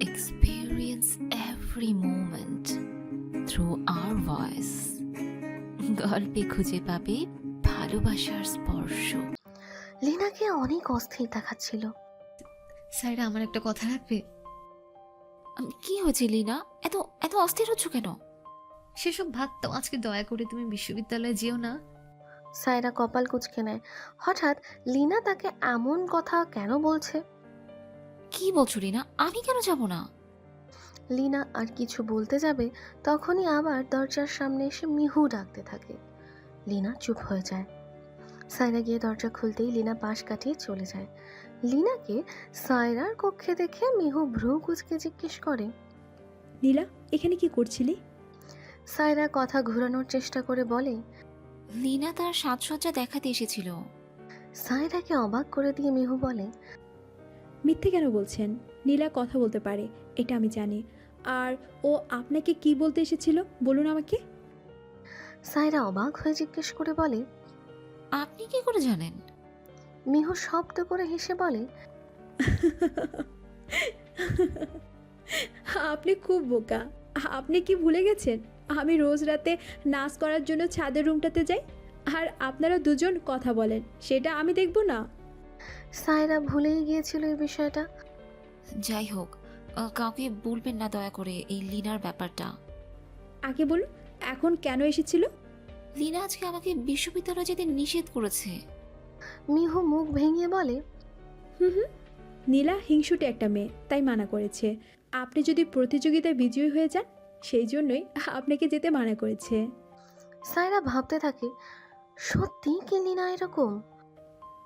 experience every moment through our voice. গল্পে খুঁজে পাবে ভালোবাসার স্পর্শ। লিনাকে অনেক অস্থির দেখাচ্ছিল। স্যার আমার একটা কথা রাখবে উম, কি হয়েছে লিনা? এত এত অস্থির হচ্ছ কেন? সেসব ভাত তো আজকে দয়া করে তুমি বিশ্ববিদ্যালয়ে যেও না। সায়রা কপাল কুচকে নেয়। হঠাৎ লিনা তাকে এমন কথা কেন বলছে? কি বলছো লিনা আমি কেন যাব না? লিনা আর কিছু বলতে যাবে তখনই আবার দরজার সামনে এসে মিহু ডাকতে থাকে। লিনা চুপ হয়ে যায়। সায়রা গিয়ে দরজা খুলতেই লিনা পাশ কাটিয়ে চলে যায়। লিনাকে সায়রার কক্ষে দেখে মিহু ভ্রু কুচকে জিজ্ঞেস করে নীলা এখানে কি করছিলি? সায়রা কথা ঘোরানোর চেষ্টা করে বলে লিনা তার সাজসজ্জা দেখাতে এসেছিল। সায়রাকে অবাক করে দিয়ে মিহু বলে মিথ্যে কেন বলছেন? নীলা কথা বলতে পারে এটা আমি জানি। আর ও আপনাকে কি বলতে এসেছিল? বলুন আমাকে। সাইরা অবাক হয়ে জিজ্ঞেস করে বলে আপনি কি করে জানেন? মিহু শব্দ করে হেসে বলে আপনি খুব বোকা। আপনি কি ভুলে গেছেন? আমি রোজ রাতে নাচ করার জন্য ছাদের রুমটাতে যাই আর আপনারা দুজন কথা বলেন সেটা আমি দেখব না। সায়রা ভুলেই গিয়েছিল এই বিষয়টা। যাই হোক আহ, কাউকে বলবেন না দয়া করে এই লিনার ব্যাপারটা। আগে বলুন এখন কেন এসেছিল? লিনা আজকে আমাকে বিশ্ববিদ্যালয়ে যেতে নিষেধ করেছে। মিহু মুখ ভেঙে বলে হুম হুম। নীলা হিংসুটে একটা মেয়ে তাই মানা করেছে। আপনি যদি প্রতিযোগিতায় বিজয়ী হয়ে যান সেই জন্যই আপনাকে যেতে মানা করেছে। সায়রা ভাবতে থাকে সত্যি কি লিনা এরকম?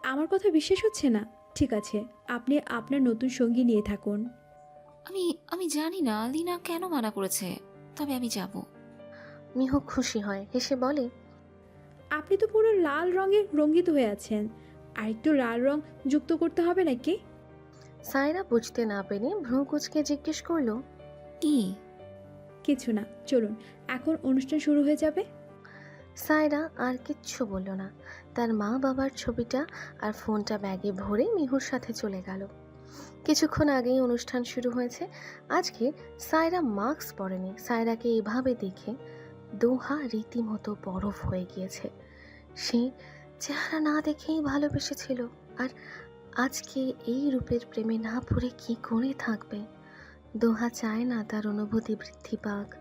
আমার কথা বিশ্বাস হচ্ছে না? ঠিক আছে আপনি আপনার নতুন সঙ্গী নিয়ে থাকুন। আমি আমি জানি না লিনা কেন মানা করেছে তবে আমি যাব। মিহু খুশি হয় হেসে বলে আপনি তো পুরো লাল রঙে রঙ্গিত হয়ে আছেন। আর একটু লাল রং যুক্ত করতে হবে নাকি? সায়রা বুঝতে না পেরে ভ্রু কুচকে জিজ্ঞেস করল কি? কিছু না চলুন এখন অনুষ্ঠান শুরু হয়ে যাবে। সায়রা আর কিচ্ছু বলল না। তার মা বাবার ছবিটা আর ফোনটা ব্যাগে ভরে মিহুর সাথে চলে গেল। কিছুক্ষণ আগেই অনুষ্ঠান শুরু হয়েছে। আজকে সায়রা মাস্ক পরেনি। সায়রাকে এভাবে দেখে দোহা রীতিমতো বরফ হয়ে গিয়েছে। সে চেহারা না দেখেই ভালোবেসেছিল। আর আজকে এই রূপের প্রেমে না পড়ে কি করে থাকবে? দোহা চায় না তার অনুভূতি বৃদ্ধি পাক।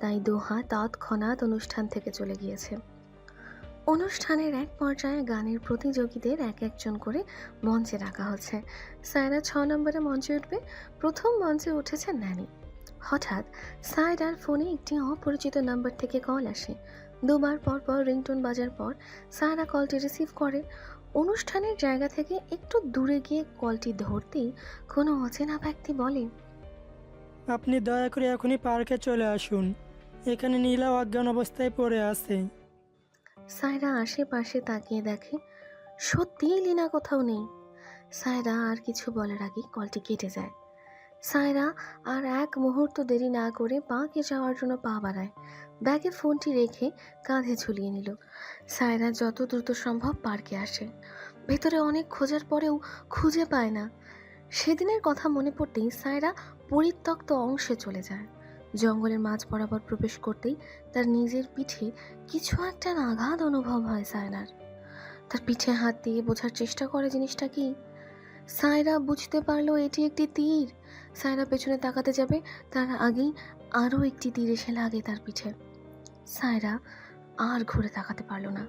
তাই দোহা তৎক্ষণাৎ অনুষ্ঠান থেকে চলে গিয়েছে। অনুষ্ঠানের এক পর্যায়ে গানের প্রতিযোগীদের এক একজন করে মঞ্চে রাখা হচ্ছে। সায়রা ছ নম্বরে মঞ্চে উঠবে। প্রথম মঞ্চে উঠেছে ন্যানি হঠাৎ সায়রার ফোনে একটি অপরিচিত নাম্বার থেকে কল আসে। দুবার পর পর রিংটোন বাজার পর সায়রা কলটি রিসিভ করে। অনুষ্ঠানের জায়গা থেকে একটু দূরে গিয়ে কলটি ধরতেই কোনো অচেনা ব্যক্তি বলে, আপনি দয়া করে এখনই পার্কে চলে আসুন। এখানে নীলা অজ্ঞান অবস্থায় পড়ে আছে। সায়রা আশেপাশে তাকিয়ে দেখে সত্যিই লিনা কোথাও নেই। সায়রা আর কিছু বলার আগে কলটি কেটে যায়। সায়রা আর এক মুহূর্ত দেরি না করে পাকে যাওয়ার জন্য পা বাড়ায়। ব্যাগে ফোনটি রেখে কাঁধে ঝুলিয়ে নিল। সায়রা যত দ্রুত সম্ভব পার্কে আসে। ভেতরে অনেক খোঁজার পরেও খুঁজে পায় না। সেদিনের কথা মনে পড়তেই সায়রা পরিত্যক্ত অংশে চলে যায়। জঙ্গলের মাঝ বরাবর প্রবেশ করতেই তার নিজের পিঠে কিছু একটা আঘাত অনুভব হয় সায়রার তার পিঠে হাত দিয়ে বোঝার চেষ্টা করে জিনিসটা কি? সায়রা বুঝতে পারল এটি একটি তীর। সায়রা পেছনে তাকাতে যাবে, তার আগেই আরও একটি তীর এসে লাগে তার পিঠে। সায়রা আর ঘুরে তাকাতে পারল না।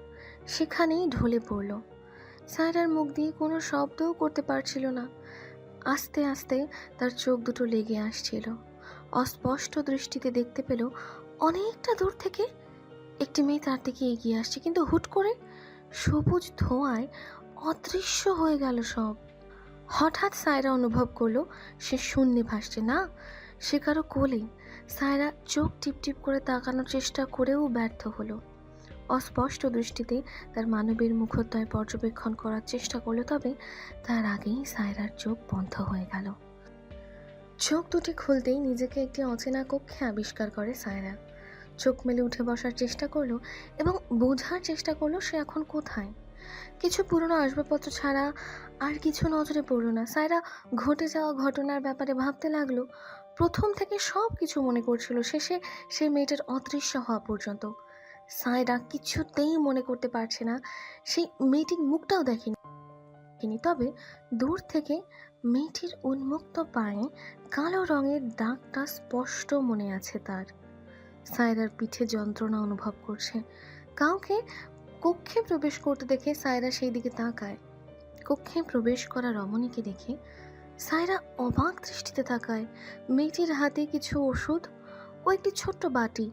সেখানেই ঢলে পড়ল। সায়রার মুখ দিয়ে কোনো শব্দও করতে পারছিল না। আস্তে আস্তে তার চোখ দুটো লেগে আসছিল। অস্পষ্ট দৃষ্টিতে দেখতে পেল অনেকটা দূর থেকে একটি মেয়ে তার দিকে এগিয়ে আসছে। কিন্তু হুট করে সবুজ ধোঁয়ায় অদৃশ্য হয়ে গেল সব। হঠাৎ সায়রা অনুভব করল, সে শূন্যে ভাসছে। না, সে কারও কোলে। সায়রা চোখ টিপটিপ করে তাকানোর চেষ্টা করেও ব্যর্থ হলো। অস্পষ্ট দৃষ্টিতে তার মানবীর মুখোদ্দয় পর্যবেক্ষণ করার চেষ্টা করল, তবে তার আগেই সায়রার চোখ বন্ধ হয়ে গেল। চোখ দুটি খুলতেই নিজেকে একটি অচেনা কক্ষে আবিষ্কার করে সায়রা। চোখ মেলে উঠে বসার চেষ্টা করল এবং বোঝার চেষ্টা করল সে এখন কোথায়। কিছু পুরনো আসবাবপত্র ছাড়া আর কিছু নজরে পড়ল না। সায়রা ঘটে যাওয়া ঘটনার ব্যাপারে ভাবতে লাগল। প্রথম থেকে সব কিছু মনে করছিল, শেষে সেই মেয়েটার অদৃশ্য হওয়া পর্যন্ত। সায়রা কিছুতেই মনে করতে পারছে না, সেই মেয়েটির মুখটাও দেখেনি। দেখেনি। তবে দূর থেকে মেয়েটির উন্মুক্ত পায়ে কালো রঙের দাগটা স্পষ্ট মনে আছে তার। সায়রার পিঠে যন্ত্রণা অনুভব করছে। কাউকে কক্ষে প্রবেশ করতে দেখে সায়রা সেই দিকে তাকায়। কক্ষে প্রবেশ করা রমণীকে দেখে সায়রা অবাক দৃষ্টিতে তাকায়। মেয়েটির হাতে কিছু ওষুধ ও একটি ছোট্ট বাটি।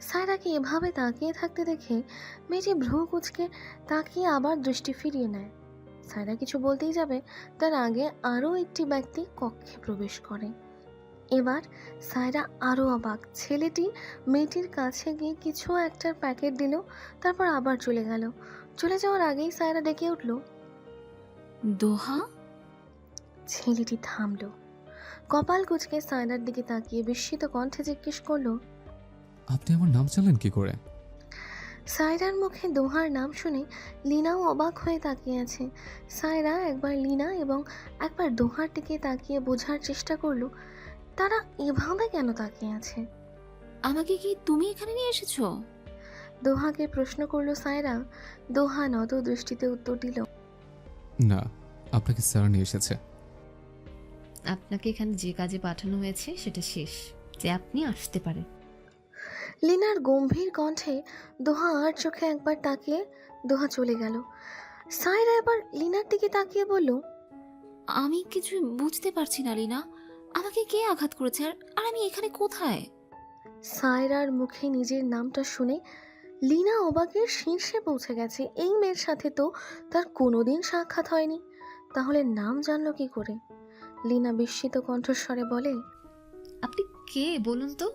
সায়রাকে এভাবে তাকিয়ে থাকতে দেখে মেয়েটি ভ্রু কুচকে তাকিয়ে আবার দৃষ্টি ফিরিয়ে নেয়। সায়রা কিছু বলতেই যাবে তার আগে আরও একটি ব্যক্তি কক্ষে প্রবেশ করে। এবার সায়রা আরও অবাক। ছেলেটি মেয়েটির কাছে গিয়ে কিছু একটার প্যাকেট দিল তারপর আবার চলে গেল। চলে যাওয়ার আগেই সায়রা ডেকে উঠল। দোহা? ছেলেটি থামল। কপাল কুচকে সায়রার দিকে তাকিয়ে বিস্মিত কণ্ঠে জিজ্ঞেস করল আপনি আমার নাম জানলেন কি করে? সায়রার মুখে দোহার নাম শুনে লিনাও অবাক হয়ে তাকিয়ে আছে। সায়রা একবার লিনা এবং একবার দোহার দিকে তাকিয়ে বোঝার চেষ্টা করল তারা এভাবে কেন তাকিয়ে আছে? আমাকে কি তুমি এখানে নিয়ে এসেছ? দোহাকে প্রশ্ন করল সায়রা। দোহা নত দৃষ্টিতে উত্তর দিল না আপনাকে স্যার নিয়ে এসেছে। আপনাকে এখানে যে কাজে পাঠানো হয়েছে সেটা শেষ যে আপনি আসতে পারেন। লিনার গম্ভীর কণ্ঠে দোহা আর চোখে একবার তাকিয়ে দোহা চলে গেল। সায়রা এবার লিনার দিকে তাকিয়ে বলল আমি কিছু বুঝতে পারছি না লিনা। আমাকে কে আঘাত করেছে আর আর আমি এখানে কোথায়? সায়রার মুখে নিজের নামটা শুনে লিনা অবাকের শীর্ষে পৌঁছে গেছে। এই মেয়ের সাথে তো তার কোনোদিন সাক্ষাৎ হয়নি। তাহলে নাম জানল কি করে? লিনা বিস্মিত কণ্ঠস্বরে বলে আপনি কে বলুন তো?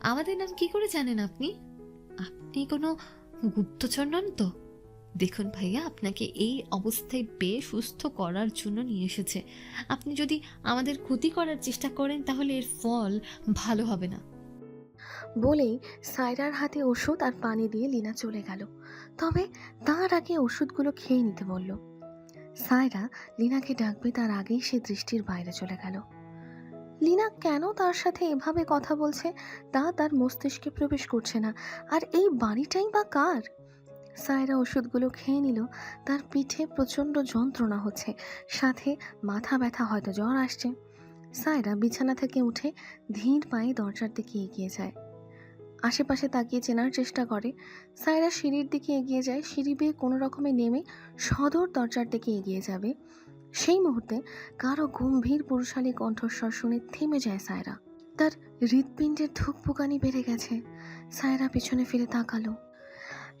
আমাদের নাম কি করে জানেন আপনি? আপনি কোনো গুপ্তচর নন তো? দেখুন ভাইয়া, আপনাকে এই অবস্থায় পেয়ে সুস্থ করার জন্য নিয়ে এসেছে। আপনি যদি আমাদের ক্ষতি করার চেষ্টা করেন, তাহলে এর ফল ভালো হবে না। বলেই সায়রার হাতে ওষুধ আর পানি দিয়ে লিনা চলে গেল। তবে তার আগে ওষুধগুলো খেয়ে নিতে বলল। সায়রা লিনাকে ডাকবে তার আগেই সে দৃষ্টির বাইরে চলে গেল। লিনা কেন তার সাথে এভাবে কথা বলছে? তা তার মস্তিষ্কে প্রবেশ করছে না। আর এই বাড়িটাই বা কার? সায়রা ওষুধগুলো খেয়ে নিল। তার পিঠে প্রচণ্ড যন্ত্রণা হচ্ছে। সাথে মাথা ব্যথা হয়তো জ্বর আসছে। সায়রা বিছানা থেকে উঠে ধীর পায়ে দরজার দিকে এগিয়ে যায়। আশেপাশে তাকিয়ে চেনার চেষ্টা করে। সায়রা সিঁড়ির দিকে এগিয়ে যায়। সিঁড়ি বেয়ে কোনো রকমে নেমে সদর দরজার দিকে এগিয়ে যাবে। সেই মুহূর্তে কারও গম্ভীর পুরুষালী কণ্ঠস্বর শুনে থেমে যায় সায়রা। তার হৃৎপিণ্ডের ধুকপুকানি বেড়ে গেছে। সায়রা পিছনে ফিরে তাকালো।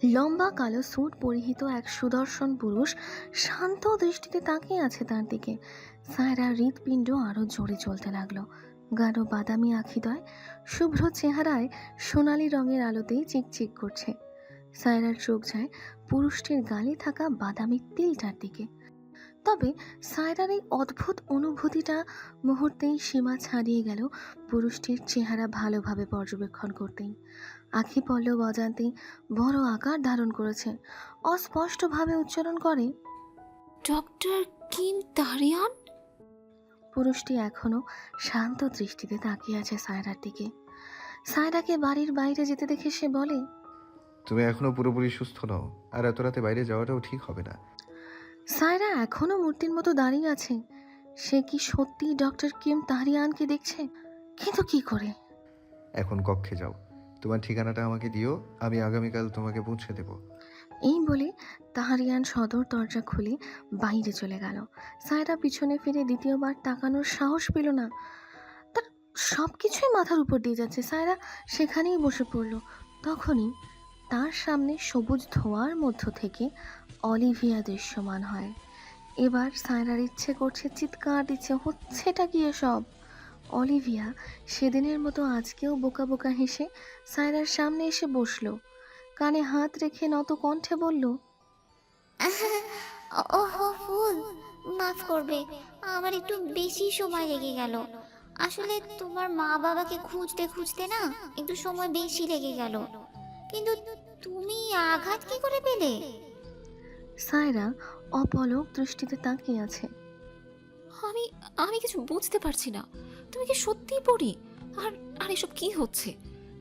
লম্বা কালো স্যুট পরিহিত এক সুদর্শন পুরুষ শান্ত দৃষ্টিতে তাকিয়ে আছে তার দিকে। সায়রা হৃৎপিণ্ড আরও জোরে চলতে লাগল। গাঢ় বাদামি আখিদয় শুভ্র চেহারায় সোনালি রঙের আলোতেই চিকচিক করছে। সায়রার চোখ যায় পুরুষটির গালে থাকা বাদামি তিলটার দিকে। তবে সায়রার এই অদ্ভুত অনুভূতিটা মুহূর্তেই সীমা ছাড়িয়ে গেল পুরুষটির চেহারা ভালোভাবে পর্যবেক্ষণ করতেই। আখি পল্লব অজান্তেই বড় আকার ধারণ করেছে। অস্পষ্টভাবে উচ্চারণ করে ডক্টর কিম তারিয়ান? পুরুষটি এখনও শান্ত দৃষ্টিতে তাকিয়ে আছে সায়রার দিকে। সায়রাকে বাড়ির বাইরে যেতে দেখে সে বলে তুমি এখনও পুরোপুরি সুস্থ নও আর এত রাতে বাইরে যাওয়াটাও ঠিক হবে না। সায়রা এখনও মূর্তির মতো দাঁড়িয়ে আছে। সে কি সত্যি ডক্টর কিম তাহরিয়ানকে দেখছে? কিন্তু কি করে? এখন কক্ষে যাও। তোমার ঠিকানাটা আমাকে দিও আমি আগামীকাল তোমাকে পৌঁছে দেব। এই বলে তাহারিয়ান সদর দরজা খুলে বাইরে চলে গেল। সায়রা পিছনে ফিরে দ্বিতীয়বার তাকানোর সাহস পেল না। তার সব কিছুই মাথার উপর দিয়ে যাচ্ছে। সায়রা সেখানেই বসে পড়ল। তখনই তার সামনে সবুজ ধোঁয়ার মধ্য থেকে অলিভিয়া দৃশ্যমান হয়। এবার সায়রার ইচ্ছে করছে, চিৎকার দিচ্ছে, হচ্ছেটা কি এসব? অলিভিয়া সেদিনের মতো আজকেও বোকা বোকা হেসে সায়রার সামনে এসে বসল। কানে হাত রেখে নত কণ্ঠে বলল ওহো ফুল মাফ করবে, আমার একটু বেশি সময় লেগে গেল। আসলে তোমার মা বাবাকে খুঁজতে খুঁজতে না একটু সময় বেশি লেগে গেল। কিন্তু তুমি আঘাত কি করে পেলে? সায়রা অপলক দৃষ্টিতে তাকিয়ে আছে। আমি আমি কিছু বুঝতে পারছি না। তুমি কি সত্যিই পড়ি? আর আর এসব কি হচ্ছে?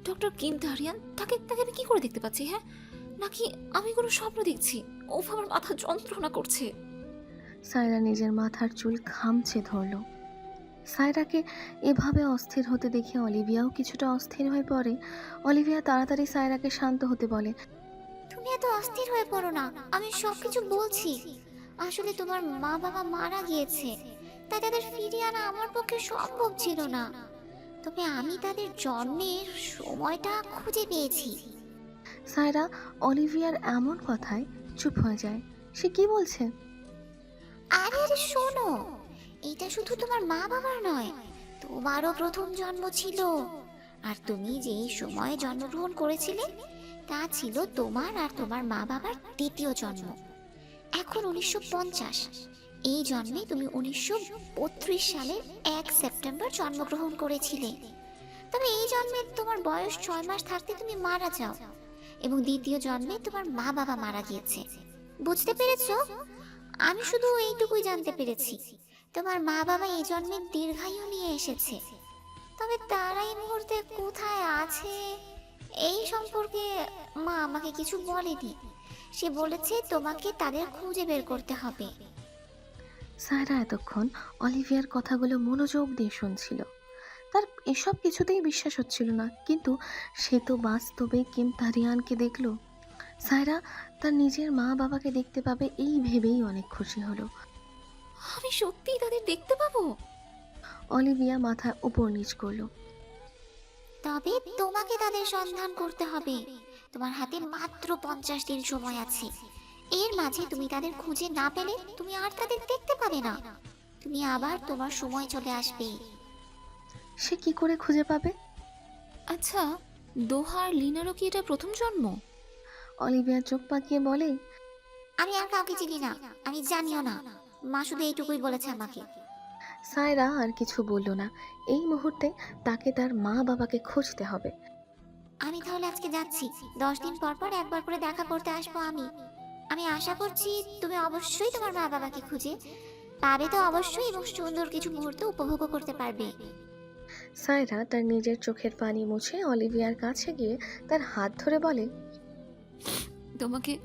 ডক্টর কিম দারিয়ান তাকে তাকে আমি কি করে দেখতে পাচ্ছি হ্যাঁ? নাকি আমি কোনো স্বপ্ন দেখছি? ও আমার মাথা যন্ত্রণা করছে। সায়রা নিজের মাথার চুল খামছে ধরল। সায়রাকে এভাবে অস্থির হতে দেখে অলিভিয়াও কিছুটা অস্থির হয়ে পড়ে। অলিভিয়া তাড়াতাড়ি সায়রাকে শান্ত হতে বলে তুমি এত অস্থির হয়ে পড়ো না আমি সব কিছু বলছি। আসলে তোমার মা বাবা মারা গিয়েছে তাই তাদের ফিরিয়ে আনা আমার পক্ষে সম্ভব ছিল না। তবে আমি তাদের জন্মের সময়টা খুঁজে পেয়েছি। সায়রা অলিভিয়ার এমন কথায় চুপ হয়ে যায়। সে কি বলছে? আরে আরে শোনো এটা শুধু তোমার মা বাবার নয় তোমারও প্রথম জন্ম ছিল। আর তুমি যেই সময়ে জন্মগ্রহণ করেছিলে তা ছিল তোমার আর তোমার মা বাবার দ্বিতীয় জন্ম। এখন উনিশশো পঞ্চাশ। এই জন্মে তুমি উনিশশো বত্রিশ সালের এক সেপ্টেম্বর জন্মগ্রহণ করেছিলে। তবে এই জন্মে তোমার বয়স ছয় মাস থাকতে তুমি মারা যাও এবং দ্বিতীয় জন্মে তোমার মা বাবা মারা গিয়েছে। বুঝতে পেরেছ? আমি শুধু এইটুকুই জানতে পেরেছি। তোমার মা বাবা এই জন্মে দীর্ঘায়ু নিয়ে এসেছে। তবে তারা এই মুহূর্তে কোথায় আছে? এই সম্পর্কে মা আমাকে কিছু বলেনি। সে বলেছে তোমাকে তাদের খুঁজে বের করতে হবে। সায়রা এতক্ষণ অলিভিয়ার কথাগুলো মনোযোগ দিয়ে শুনছিল। তার এসব কিছুতেই বিশ্বাস হচ্ছিল না কিন্তু সে তো বাস্তবে কিম তারিয়ানকে দেখল। সায়রা তার নিজের মা বাবাকে দেখতে পাবে এই ভেবেই অনেক খুশি হলো। আমি সত্যিই তাদের দেখতে পাবো? অলিভিয়া মাথা উপর নিচ করল। তবে তোমাকে তাদের সন্ধান করতে হবে। তোমার হাতে মাত্র পঞ্চাশ দিন সময় আছে। এর মাঝে তুমি তাদের খুঁজে না পেলে তুমি আর তাদের দেখতে পাবে না। তুমি আবার তোমার সময় চলে আসবে। সে কি করে খুঁজে পাবে? আচ্ছা দোহার লিনারও কি এটা প্রথম জন্ম? অলিভিয়া চোখ পাকিয়ে বলে আমি আর কাউকে চিনি না। আমি জানিও না। মা শুধু এইটুকুই বলেছে আমাকে। সায়রা আর কিছু বলল না। এই মুহূর্তে তাকে তার মা বাবাকে খুঁজতে হবে। আমি তাহলে আজকে যাচ্ছি। দশ দিন পর পর একবার করে দেখা করতে আসব আমি। আমি আশা করছি তুমি অবশ্যই তোমার মা বাবাকে খুঁজে পাবে তো অবশ্যই এবং সুন্দর কিছু মুহূর্ত উপভোগ করতে পারবে। সায়রা তার নিজের চোখের পানি মুছে অলিভিয়ার কাছে গিয়ে তার হাত ধরে বলে তোমাকে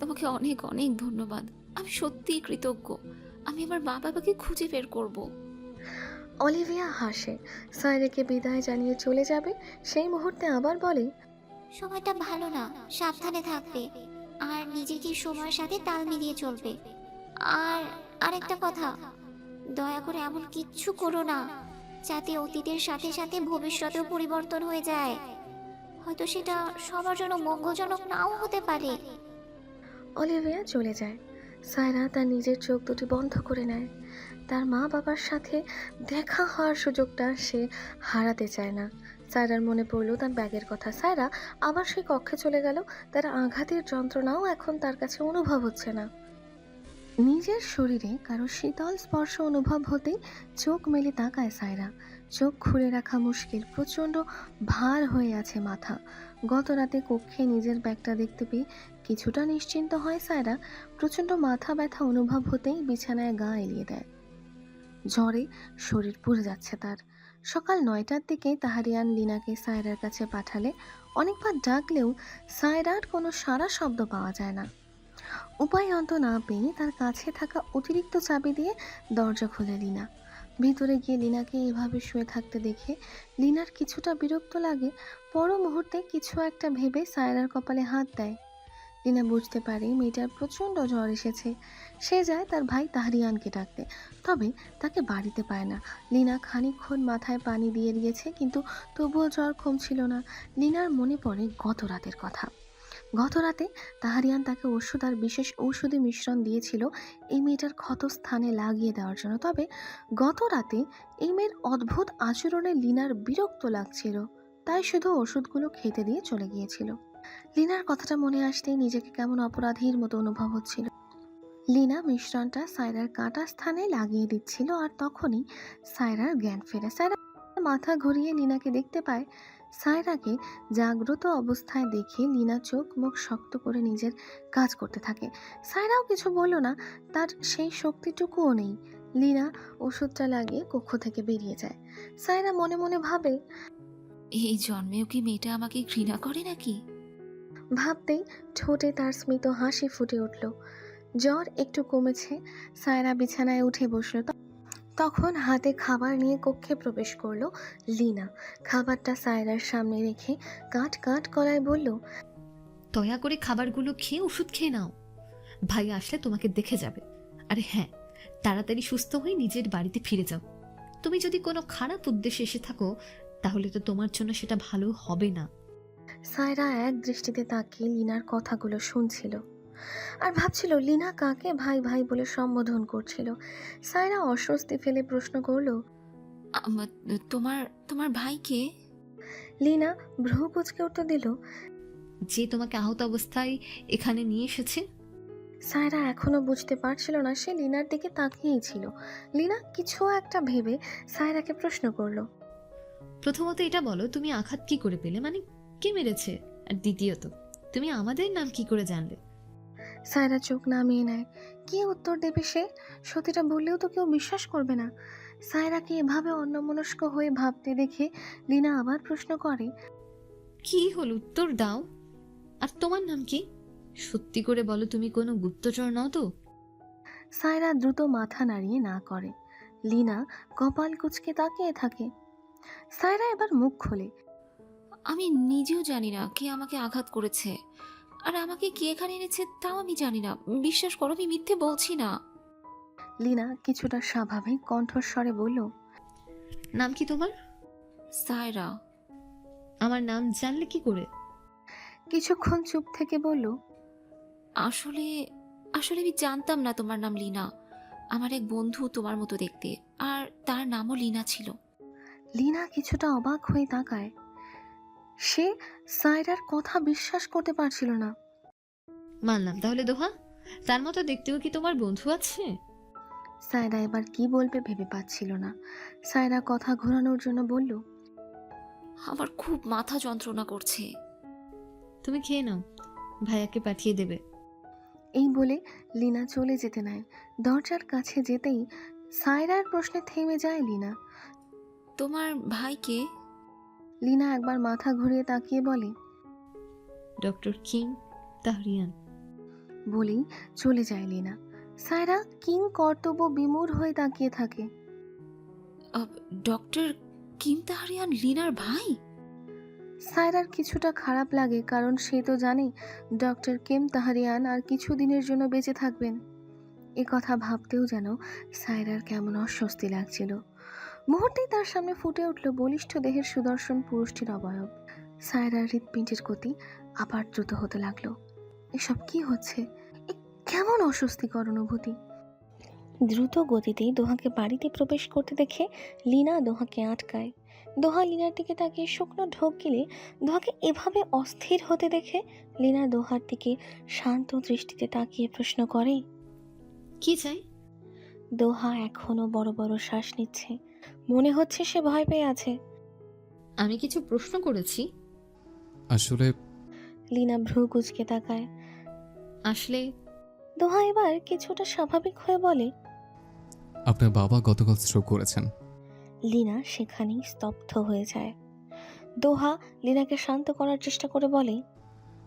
তোমাকে অনেক অনেক ধন্যবাদ। আমি সত্যিই কৃতজ্ঞ। আমি আমার মা বাবাকে খুঁজে বের করব। অলিভিয়া হাসে। সায়রাকে বিদায় জানিয়ে চলে যাবে। সেই মুহূর্তে আবার বলে সময়টা ভালো না সাবধানে থাকবে। আর নিজেকে সময়ের সাথে তাল মিলিয়ে চলবে। আর আরেকটা কথা দয়া করে এমন কিচ্ছু করো না যাতে অতীতের সাথে সাথে ভবিষ্যতেও পরিবর্তন হয়ে যায়। হয়তো সেটা সবার জন্য মঙ্গলজনক নাও হতে পারে। অলিভিয়া চলে যায়। সায়রা তার নিজের চোখ দুটি বন্ধ করে নেয়। তার মা বাবার সাথে দেখা হওয়ার সুযোগটা সে হারাতে চায় না। সায়রার মনে পড়ল তার ব্যাগের কথা। সায়রা আবার সেই কক্ষে চলে গেল। তার আঘাতের যন্ত্রণাও এখন তার কাছে অনুভব হচ্ছে না। নিজের শরীরে কারও শীতল স্পর্শ অনুভব হতেই চোখ মেলে তাকায় সায়রা। চোখ খুলে রাখা মুশকিল, প্রচণ্ড ভার হয়ে আছে মাথা। গত রাতে কক্ষে নিজের ব্যাগটা দেখতে পেয়ে কিছুটা নিশ্চিন্ত হয় সায়রা, প্রচণ্ড মাথা ব্যথা অনুভব হতেই বিছানায় গা এলিয়ে দেয়। জ্বরে শরীর পুড়ে যাচ্ছে তার। সকাল নয়টার দিকে তাহারিয়ান লিনাকে সায়রার কাছে পাঠালে অনেকবার ডাকলেও সায়রার কোনো সারা শব্দ পাওয়া যায় না। উপায় অন্ত না পেয়ে তার কাছে থাকা অতিরিক্ত চাবি দিয়ে দরজা খুলে লিনা। ভিতরে গিয়ে লিনাকে এভাবে শুয়ে থাকতে দেখে লিনার কিছুটা বিরক্ত লাগে। পর মুহূর্তে কিছু একটা ভেবে সায়রার কপালে হাত দেয়। লিনা বুঝতে পারে মেয়েটার প্রচণ্ড জ্বর এসেছে। সে যায় তার ভাই তাহরিয়ানকে ডাকতে। তবে তাকে বাড়িতে পায় না। লিনা খানিকক্ষণ মাথায় পানি দিয়ে দিয়েছে, কিন্তু তবুও জ্বর কমছিল না। লিনার মনে পড়ে গত রাতের কথা। গত রাতে তাহারিয়ান তাকে ওষুধ আর বিশেষ ঔষধি মিশ্রণ দিয়েছিল এই মেয়েটার ক্ষত স্থানে লাগিয়ে দেওয়ার জন্য। তবে গত রাতে এই মেয়ের অদ্ভুত আচরণে লিনার বিরক্ত লাগছিল। তাই শুধু ওষুধগুলো খেতে দিয়ে চলে গিয়েছিল। লিনার কথাটা মনে আসতেই নিজেকে কেমন অপরাধীর মতো অনুভব হচ্ছিল। লিনা মিশ্রণটা সায়রার কাটা স্থানে লাগিয়ে দিচ্ছিল আর তখনই সায়রার জ্ঞান ফেরে। সায়রা মাথা ঘুরিয়ে লিনাকে দেখতে পায়। সায়রাকে জাগ্রত অবস্থায় দেখে লিনা চোখ মুখ শক্ত করে নিজের কাজ করতে থাকে। সায়রাও কিছু বলল না, তার সেই শক্তিটুকুও নেই। লিনা ওষুধটা লাগিয়ে কক্ষ থেকে বেরিয়ে যায়। সায়রা মনে মনে ভাবে, এই জন্মেও কি মেয়েটা আমাকে ঘৃণা করে নাকি? ভাবতেই ঠোঁটে তার স্মিত হাসি ফুটে উঠল। জ্বর একটু কমেছে, সায়রা বিছানায় উঠে বসল। তখন হাতে খাবার নিয়ে কক্ষে প্রবেশ করল লিনা। খাবারটা সায়রার সামনে রেখে কাট কাট করায় বলল, দয়া করে খাবারগুলো খেয়ে ওষুধ খেয়ে নাও। ভাই আসলে তোমাকে দেখে যাবে। আরে হ্যাঁ তাড়াতাড়ি সুস্থ হয়ে নিজের বাড়িতে ফিরে যাও। তুমি যদি কোনো খারাপ উদ্দেশ্যে এসে থাকো, তাহলে তো তোমার জন্য সেটা ভালো হবে না। সায়রা এক দৃষ্টিতে তাকিয়ে লিনার কথাগুলো শুনছিল আর ভাবছিল লিনা কাকে ভাই ভাই বলে সম্বোধন করছিল? সায়রা অস্বস্তি ফেলে প্রশ্ন করল তোমার তোমার ভাইকে লিনা ভ্রু কুচকে উত্তর দিল যে তোমাকে আহত অবস্থায় এখানে নিয়ে এসেছে? সায়রা এখনও বুঝতে পারছিল না সে লিনার দিকে তাকিয়েই ছিল। লিনা কিছু একটা ভেবে সায়রাকে প্রশ্ন করল প্রথমত এটা বলো তুমি আঘাত কি করে পেলে? মানে কে মেরেছে? আর দ্বিতীয়ত তুমি আমাদের নাম কি করে জানলে? সায়রা চোখ নামিয়ে নেয়। কি উত্তর দেবে সে? সত্যিটা বললেও তো কেউ বিশ্বাস করবে না। সায়রাকে এভাবে অন্যমনস্ক হয়ে ভাবতে দেখে লিনা আবার প্রশ্ন করে কি হল উত্তর দাও? আর তোমার নাম কি? সত্যি করে বলো তুমি কোনো গুপ্তচর নও তো? সায়রা দ্রুত মাথা নাড়িয়ে না করে। লীনা কপাল কুচকে তাকিয়ে থাকে। সায়রা এবার মুখ খোলে। আমি নিজেও জানি না কে আমাকে আঘাত করেছে। আর আমাকে কে এখানে এনেছে তাও আমি জানি না। বিশ্বাস করো আমি মিথ্যে বলছি না। লিনা কিছুটা স্বাভাবিক কণ্ঠস্বরে বলল নাম কি তোমার? সায়রা। আমার নাম জানলে কি করে? কিছুক্ষণ চুপ থেকে বলল আসলে আসলে আমি জানতাম না তোমার নাম লিনা। আমার এক বন্ধু তোমার মতো দেখতে আর তার নামও লিনা ছিল। লিনা কিছুটা অবাক হয়ে তাকায়। সে সায়রার কথা বিশ্বাস করতে পারছিল না। মানলাম তাহলে দোহা তার মতো দেখতেও কি তোমার বন্ধু আছে? সায়রা এবার কি বলবে ভেবে পাচ্ছিল না। সায়রা কথা ঘোরানোর জন্য বলল আমার খুব মাথা যন্ত্রণা করছে। তুমি খেয়ে নাও ভাইয়াকে পাঠিয়ে দেবে। এই বলে লিনা চলে যেতে নেয় দরজার কাছে যেতেই সায়রার প্রশ্নে থেমে যায় লিনা। তোমার ভাইকে লিনা একবার মাথা ঘুরিয়ে তাকিয়ে বলে ডক্টর কিং তাহরিয়ান। বলেই চলে যায় লিনা। সায়রা কিং কর্তব্য বিমূর হয়ে তাকিয়ে থাকে। ডক্টর কিম তাহারিয়ান লিনার ভাই? সায়রার কিছুটা খারাপ লাগে কারণ সে তো জানে ডক্টর কেম তাহারিয়ান আর কিছু দিনের জন্য বেঁচে থাকবেন। এ কথা ভাবতেও যেন সায়রার কেমন অস্বস্তি লাগছিল। মুহূর্তেই তার সামনে ফুটে উঠল বলিষ্ঠ দেহের সুদর্শন পুরুষটির অবয়ব। সায়রার হৃৎপিণ্ডের গতি আবার দ্রুত হতে লাগল। এসব কি হচ্ছে? এ কেমন অস্বস্তিকর অনুভূতি? দ্রুত গতিতেই দোহাকে বাড়িতে প্রবেশ করতে দেখে লিনা দোহাকে আটকায়। দোহা লিনার দিকে তাকিয়ে শুকনো ঢোক গিলে দোহাকে এভাবে অস্থির হতে দেখে লিনা দোহার দিকে শান্ত দৃষ্টিতে তাকিয়ে প্রশ্ন করে কি চাই? দোহা এখনও বড় বড় শ্বাস নিচ্ছে। মনে হচ্ছে সে ভয় পেয়ে আছে। আমি কিছু প্রশ্ন করেছি। আসলে লিনা ভ্রু কুচকে তাকায়। আসলে দোহা এবার কিছুটা স্বাভাবিক হয়ে বলে আপনার বাবা গতকাল স্ট্রোক করেছেন। লিনা সেখানেই স্তব্ধ হয়ে যায়। দোহা লিনাকে শান্ত করার চেষ্টা করে বলে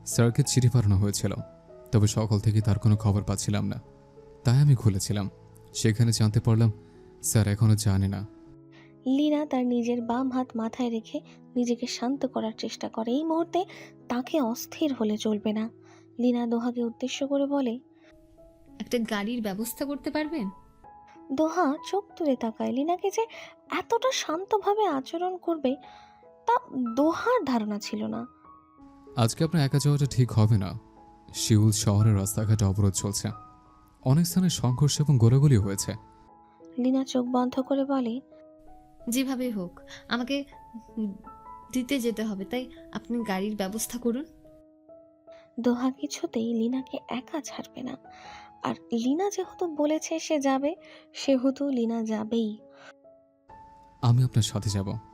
স্যারকে চিঠি পাঠানো হয়েছিল তবে সকাল থেকে তার কোনো খবর পাচ্ছিলাম না। তাই আমি খুলেছিলাম। সেখানে জানতে পারলাম স্যার এখনও জানে না। লিনা তার নিজের বাম হাত মাথায় রেখে নিজেকে শান্ত করার চেষ্টা করে। এই মুহূর্তে তাকে অস্থির হলে চলবে না। লীনা দোহাকে উদ্দেশ্য করে বলে একটা গাড়ির ব্যবস্থা করতে পারবেন? দোহা চোখ তুলে তাকায়। লিনাকে যে এতটা শান্তভাবে আচরণ করবে তা দোহার ধারণা ছিল না। আজকে আপনার একা যাওয়াটা ঠিক হবে না। শিউল শহরের রাস্তাঘাটে অবরোধ চলছে। অনেক স্থানে সংঘর্ষ এবং গোলাগুলি হয়েছে। লীনা চোখ বন্ধ করে বলে যেভাবে হোক আমাকে দিতে যেতে হবে তাই আপনি গাড়ির ব্যবস্থা করুন। দোহা কিছুতেই লিনাকে একা ছাড়বে না। আর লিনা যেহেতু বলেছে সে যাবে সেহেতু লিনা যাবেই। আমি আপনার সাথে যাব।